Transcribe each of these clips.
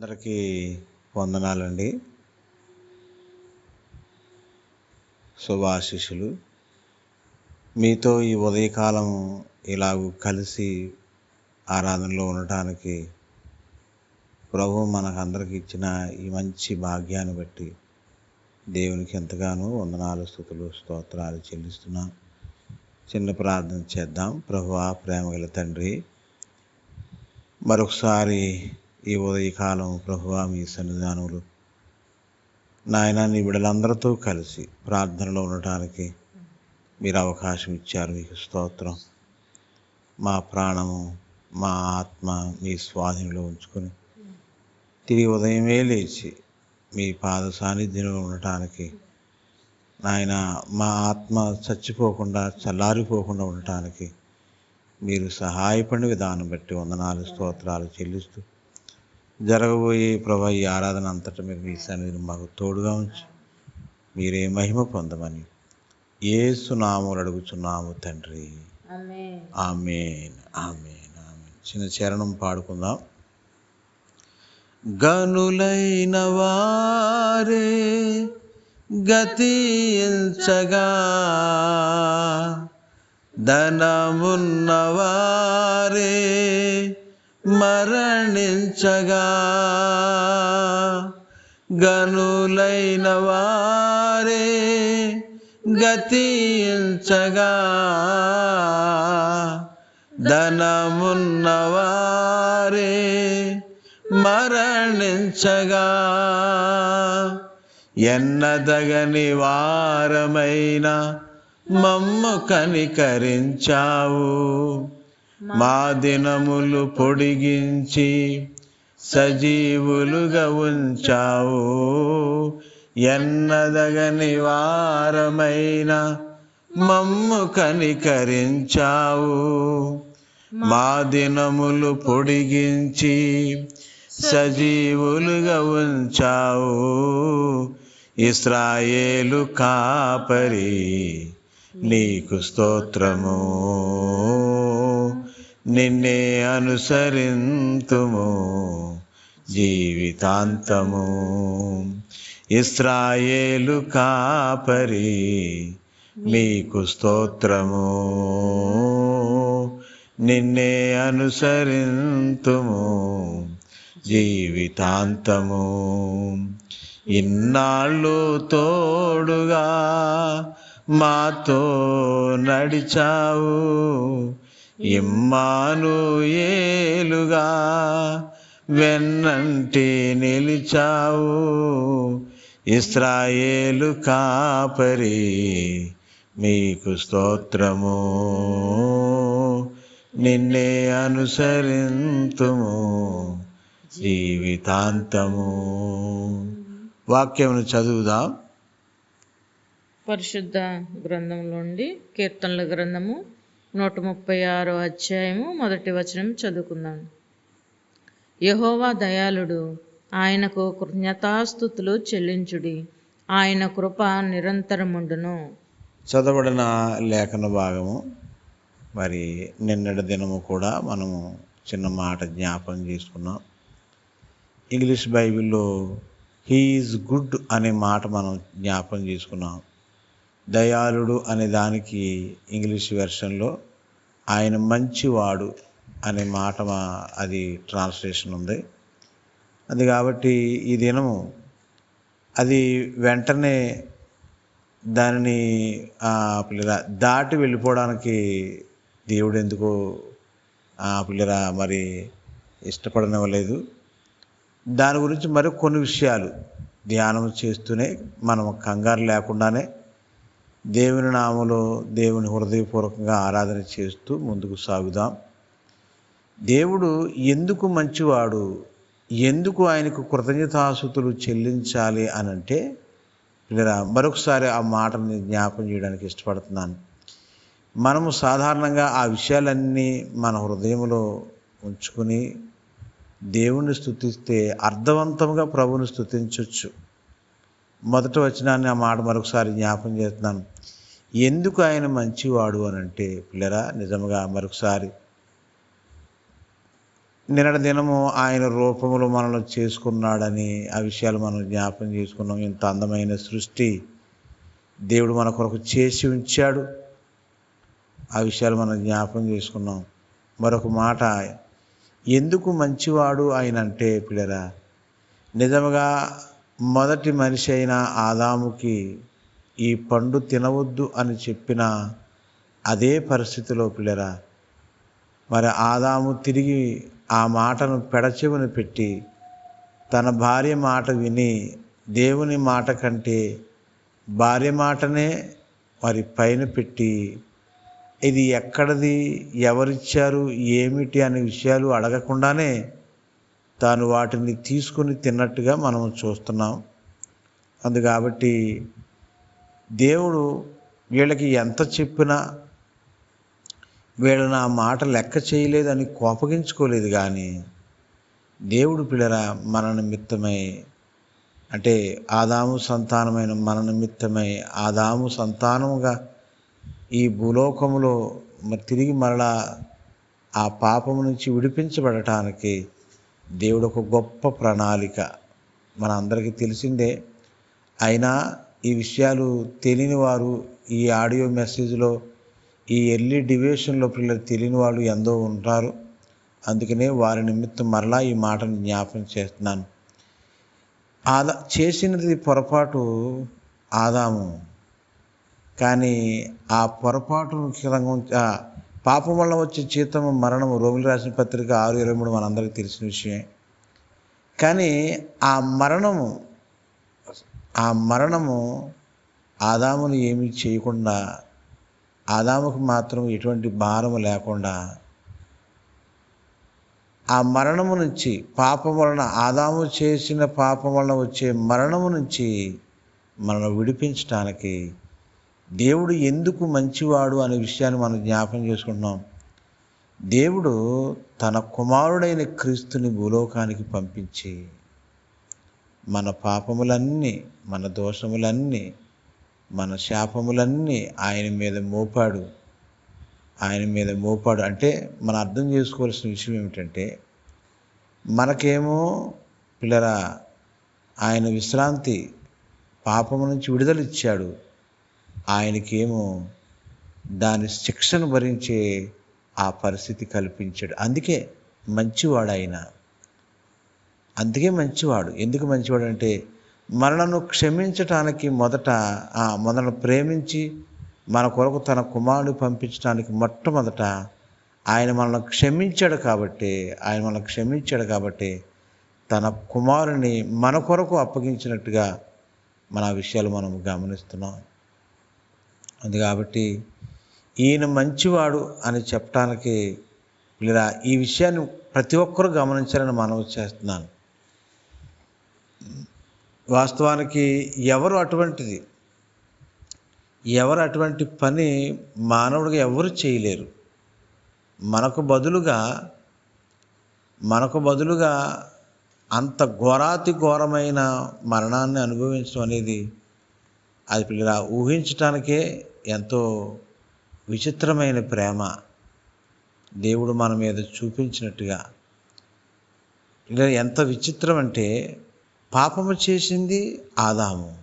అందరికీ వందనాలండి. శుభాశిషులు మీతో ఈ ఉదయకాలం ఇలాగూ కలిసి ఆరాధనలో ఉండటానికి ప్రభు మనకందరికి ఇచ్చిన ఈ మంచి భాగ్యాన్ని బట్టి దేవునికి ఎంతగానో వందనాలు స్థుతులు స్తోత్రాలు చెల్లిస్తున్నాం. చిన్న ప్రార్థన చేద్దాం. ప్రభువా ప్రేమగల తండ్రి మరొకసారి ఈ ఉదయకాలం ప్రభువా మీ సన్నిధానములు. నాయన నీ బిడ్డలందరితో కలిసి ప్రార్థనలో ఉండటానికి మీరు అవకాశం ఇచ్చారు. మీకు స్తోత్రం. మా ప్రాణము మా ఆత్మ మీ స్వాధీనంలో ఉంచుకొని తిరిగి ఉదయమే లేచి మీ పాద సాన్నిధ్యంలో ఉండటానికి నాయన మా ఆత్మ చచ్చిపోకుండా చల్లారిపోకుండా ఉండటానికి మీరు సహాయపడిన విధానం బట్టి వందనాలు స్తోత్రాలు చెల్లిస్తూ జరగబోయే ప్రభా ఈ ఆరాధన అంతటా మీరు మీ సన్నిధిని మాకు తోడుగా ఉంచి. మీరే మహిమ పొందమని ఏసునాములు అడుగుచున్నాము తండ్రి. ఆమెన్. ఆమెన్. ఆమెన్. చిన్న చరణం పాడుకుందాం. గనులైన వారే గతించగా ధనమున్నవారే మరణించగా. గనులైన వారే గతించగా. ధనమున్నవారే మరణించగా. ఎన్నదగని వారమైన మమ్ము కనికరించావు. మా దినములు పొడిగించి సజీవులుగా ఉంచావు. ఎన్నదగని వారమైన మమ్ము కనికరించావు. మా దినములు పొడిగించి సజీవులుగా ఉంచావు. ఇస్రాయేలు కాపరి నీకు స్తోత్రము. నిన్నే అనుసరింతుము జీవితాంతము. ఇస్రాయేలు కాపరి నీకు స్తోత్రము. నిన్నే అనుసరింతుము జీవితాంతము. ఇన్నాళ్ళు తోడుగా మాతో నడిచావు. ఇమ్మానుయేలుగా వెన్నంటి నిలిచావు. ఇస్రాయేలు కాపరి మీకు స్తోత్రము. నిన్నే అనుసరింతుము జీవితాంతము. వాక్యమును చదువుదాం. పరిశుద్ధ గ్రంథంలోండి కీర్తనల గ్రంథము నూట ముప్పై ఆరో అధ్యాయము మొదటి వచనం చదువుకుందాం. యహోవా దయాళుడు ఆయనకు కృతజ్ఞతాస్థుతులు చెల్లించుడి. ఆయన కృప నిరంతరముండును. చదవడిన లేఖన భాగము. మరి నిన్నటి దినము కూడా మనము చిన్న మాట జ్ఞాపం చేసుకున్నాం. ఇంగ్లీష్ బైబిల్లో హీఈస్ గుడ్ అనే మాట మనం జ్ఞాపం చేసుకున్నాం. దయాళుడు అనే దానికి ఇంగ్లీష్ వెర్షన్లో ఆయన మంచివాడు అనే మాట మా అది ట్రాన్స్లేషన్ ఉంది. అది కాబట్టి ఈ దినము అది వెంటనే దానిని ఆ పిల్లల దాటి వెళ్ళిపోవడానికి దేవుడు ఎందుకో ఆ మరి ఇష్టపడనివ్వలేదు. దాని గురించి మరి కొన్ని విషయాలు ధ్యానం చేస్తూనే మనం కంగారు లేకుండానే దేవుని నామలో దేవుని హృదయపూర్వకంగా ఆరాధన చేస్తూ ముందుకు సాగుదాం. దేవుడు ఎందుకు మంచివాడు? ఎందుకు ఆయనకు కృతజ్ఞతాసుతులు చెల్లించాలి అని అంటే పిల్లరా మరొకసారి ఆ మాటని జ్ఞాపం చేయడానికి ఇష్టపడుతున్నాను. మనము సాధారణంగా ఆ విషయాలన్నీ మన హృదయంలో ఉంచుకొని దేవుణ్ణి స్థుతిస్తే అర్థవంతంగా ప్రభుని స్థుతించవచ్చు మొదట వచనాన్ని ఆ మాట మరొకసారి జ్ఞాపం చేస్తున్నాను. ఎందుకు ఆయన మంచివాడు అని అంటే పిల్లరా నిజంగా మరొకసారి. నిన్నటి దినము ఆయన రూపములు మనల్ని చేసుకున్నాడని ఆ విషయాలు మనం జ్ఞాపం చేసుకున్నాం. ఇంత అందమైన సృష్టి దేవుడు మన కొరకు చేసి ఉంచాడు. ఆ విషయాలు మనం జ్ఞాపం చేసుకున్నాం. మరొక మాట ఎందుకు మంచివాడు ఆయన అంటే పిల్లరా నిజముగా మొదటి మనిషి అయిన ఆదాముకి ఈ పండు తినవద్దు అని చెప్పిన అదే పరిస్థితిలో పిల్లరా. మరి ఆదాము తిరిగి ఆ మాటను పెడచెవిన పెట్టి తన భార్య మాట విని దేవుని మాట కంటే భార్య మాటనే మరి పైన పెట్టి ఇది ఎక్కడిది ఎవరిచ్చారు ఏమిటి అనే విషయాలు అడగకుండానే తాను వాటిని తీసుకుని తిన్నట్టుగా మనం చూస్తున్నాం. అందు కాబట్టి దేవుడు వీళ్ళకి ఎంత చెప్పినా వీళ్ళు నా మాట లెక్క చేయలేదని కోపగించుకోలేదు కానీ దేవుడు పిల్లరా మన నిమిత్తమై అంటే ఆదాము సంతానమైన మన నిమిత్తమై ఆదాము సంతానముగా ఈ భూలోకములో మరి తిరిగి మరలా ఆ పాపము నుంచి విడిపించబడటానికి దేవుడు ఒక గొప్ప ప్రణాళిక. మన అందరికీ తెలిసిందే అయినా ఈ విషయాలు తెలియని వారు ఈ ఆడియో మెసేజ్లో ఈ ఎర్లీ డివేషన్లో పిల్లలు తెలియని వాళ్ళు ఎంతో ఉంటారు. అందుకనే వారి నిమిత్తం మరలా ఈ మాటను జ్ఞాపం చేస్తున్నాను. ఆదా చేసినది పొరపాటు ఆదాము. కానీ ఆ పొరపాటు ఆ పాపం వల్ల వచ్చే జీతము మరణము రోగులు రాసిన పత్రిక ఆరు ఇరవై మూడు మనందరికీ తెలిసిన విషయమే. కానీ ఆ మరణము ఆ మరణము ఆదామును ఏమీ చేయకుండా ఆదాముకు మాత్రం ఎటువంటి భారము లేకుండా ఆ మరణము నుంచి పాపం వలన ఆదాము చేసిన పాపం వలన వచ్చే మరణము నుంచి మనల్ని విడిపించడానికి దేవుడు ఎందుకు మంచివాడు అనే విషయాన్ని మనం జ్ఞాపం చేసుకుంటున్నాం. దేవుడు తన కుమారుడైన క్రీస్తుని భూలోకానికి పంపించి మన పాపములన్నీ మన దోషములన్నీ మన శాపములన్నీ ఆయన మీద మోపాడు. ఆయన మీద మోపాడు. అంటే మనం అర్థం చేసుకోవాల్సిన విషయం ఏమిటంటే మనకేమో పిల్లరా ఆయన విశ్రాంతి పాపము నుంచి విడుదల ఇచ్చాడు. ఆయనకేమో దాని శిక్షను భరించే ఆ పరిస్థితి కల్పించాడు. అందుకే మంచివాడు ఆయన అందుకే మంచివాడు. ఎందుకు మంచివాడు అంటే మనలను క్షమించటానికి మొదట మనను ప్రేమించి మన కొరకు తన కుమారుడు పంపించడానికి మొట్టమొదట ఆయన మనల్ని క్షమించాడు కాబట్టి ఆయన మనల్ని క్షమించాడు కాబట్టి తన కుమారుని మన కొరకు అప్పగించినట్టుగా మన విషయాలు మనం గమనిస్తున్నాం. అది కాబట్టి ఈయన మంచివాడు అని చెప్పడానికి ఇలా ఈ విషయాన్ని ప్రతి ఒక్కరూ గమనించాలని మనవి చేస్తున్నాను. వాస్తవానికి ఎవరు అటువంటిది? ఎవరు అటువంటి పని మానవుడిగా ఎవరు చేయలేరు? మనకు బదులుగా మనకు బదులుగా అంత ఘోరాతి ఘోరమైన మరణాన్ని అనుభవించడం అనేది అది పిల్లల ఊహించటానికే ఎంతో విచిత్రమైన ప్రేమ దేవుడు మన మీద చూపించినట్టుగా. ఇలా ఎంత విచిత్రం అంటే పాపము చేసింది ఆదాము.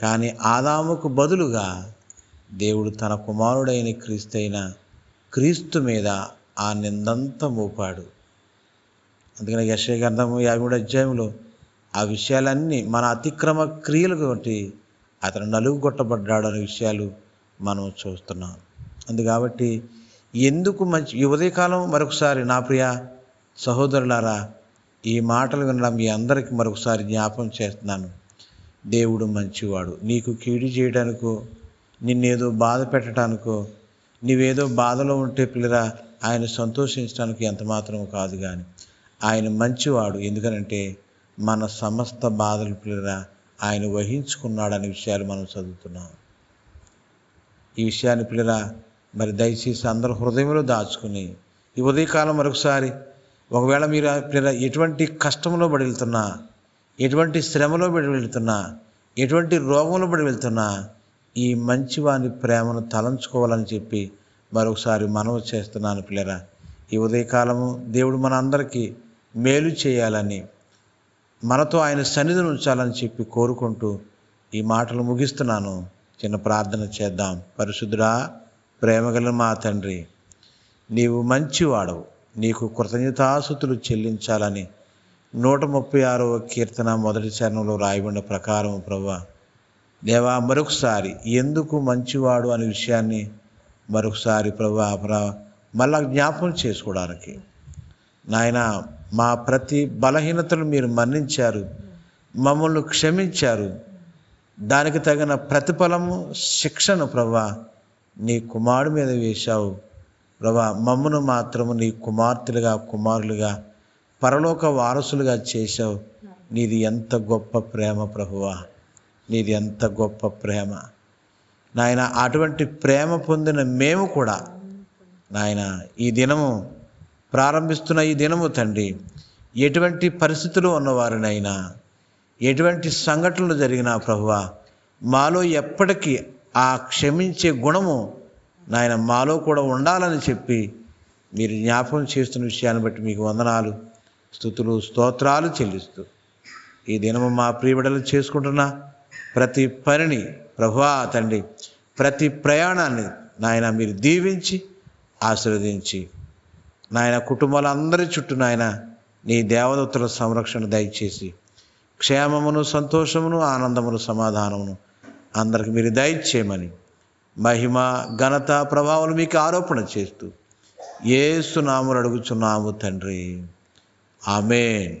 కానీ ఆదాముకు బదులుగా దేవుడు తన కుమారుడైన క్రీస్తైన క్రీస్తు మీద ఆ నిందంతా మోపాడు. అందుకని యశయ గ్రంథము యాభై మూడు అధ్యాయంలో ఆ విషయాలన్నీ మన అతిక్రమ క్రియలు బట్టి అతను నలుగుగొట్టబడ్డాడు అనే విషయాలు మనం చూస్తున్నాం. అందు కాబట్టి ఎందుకు మంచి ఈ ఉదయకాలం మరొకసారి నా ప్రియ సహోదరులారా ఈ మాటలు వినడం మీ అందరికీ మరొకసారి జ్ఞాపం చేస్తున్నాను. దేవుడు మంచివాడు. నీకు కీడు చేయడానికో నిన్నేదో బాధ పెట్టడానికో నీవేదో బాధలో ఉంటే పిల్లరా ఆయన సంతోషించడానికి ఎంత మాత్రం కాదు కానీ ఆయన మంచివాడు. ఎందుకనంటే మన సమస్త బాధలు పిల్లరా ఆయన వహించుకున్నాడనే విషయాలు మనం చదువుతున్నాం. ఈ విషయాన్ని పిల్లరా మరి దయచేసి అందరూ హృదయంలో దాచుకుని ఈ ఉదయకాలం మరొకసారి ఒకవేళ మీరు పిల్లరా ఎటువంటి కష్టంలో పడి వెళ్తున్నా ఎటువంటి శ్రమలో పడి వెళ్తున్నా ఎటువంటి రోగంలో పడి వెళ్తున్నా ఈ మంచివాని ప్రేమను తలంచుకోవాలని చెప్పి మరొకసారి మనవి చేస్తున్నాను పిల్లరా. ఈ ఉదయకాలము దేవుడు మన అందరికీ మేలు చేయాలని మనతో ఆయన సన్నిధిని ఉంచాలని చెప్పి కోరుకుంటూ ఈ మాటలు ముగిస్తున్నాను. చిన్న ప్రార్థన చేద్దాం. పరిశుద్ధుడా ప్రేమగల మా తండ్రి నీవు మంచివాడవు. నీకు కృతజ్ఞతాసుతులు చెల్లించాలని నూట ముప్పై ఆరవ కీర్తన మొదటి చరణంలో రాయబడిన ప్రకారం ప్రభా దేవా మరొకసారి ఎందుకు మంచివాడు అనే విషయాన్ని మరొకసారి ప్రభా మళ్ళా జ్ఞాపకం చేసుకోవడానికి. నాయన మా ప్రతి బలహీనతను మీరు మన్నించారు. మమ్మల్ని క్షమించారు. దానికి తగిన ప్రతిఫలము శిక్షను ప్రభా నీ కుమారుడు మీద వేశావు. ప్రభా మమ్మను మాత్రము నీ కుమార్తెలుగా కుమారులుగా పరలోక వారసులుగా చేశావు. నీది ఎంత గొప్ప ప్రేమ ప్రభువా. నీది ఎంత గొప్ప ప్రేమ. నాయన అటువంటి ప్రేమ పొందిన మేము కూడా నాయన ఈ దినము ప్రారంభిస్తున్న ఈ దినము తండ్రి ఎటువంటి పరిస్థితులు ఉన్నవారినైనా ఎటువంటి సంఘటనలు జరిగినా ప్రభువ మాలో ఎప్పటికీ ఆ క్షమించే గుణము నాయన మాలో కూడా ఉండాలని చెప్పి మీరు జ్ఞాపకం చేస్తున్న విషయాన్ని బట్టి మీకు వందనాలు స్థుతులు స్తోత్రాలు చెల్లిస్తూ ఈ దినము మా ప్రియబిడలు చేసుకుంటున్న ప్రతి పనిని ప్రభువా తండ్రి ప్రతి ప్రయాణాన్ని నాయన మీరు దీవించి ఆశీర్వదించి నాయన కుటుంబాలందరి చుట్టూ నాయన నీ దేవదత్తుల సంరక్షణ దయచేసి క్షేమమును సంతోషమును ఆనందమును సమాధానమును అందరికి మీరు దయచేయమని మహిమ ఘనత ప్రభావాలు మీకు ఆరోపణ చేస్తూ ఏసునాములు అడుగుచున్నాము తండ్రి. ఆమెన్.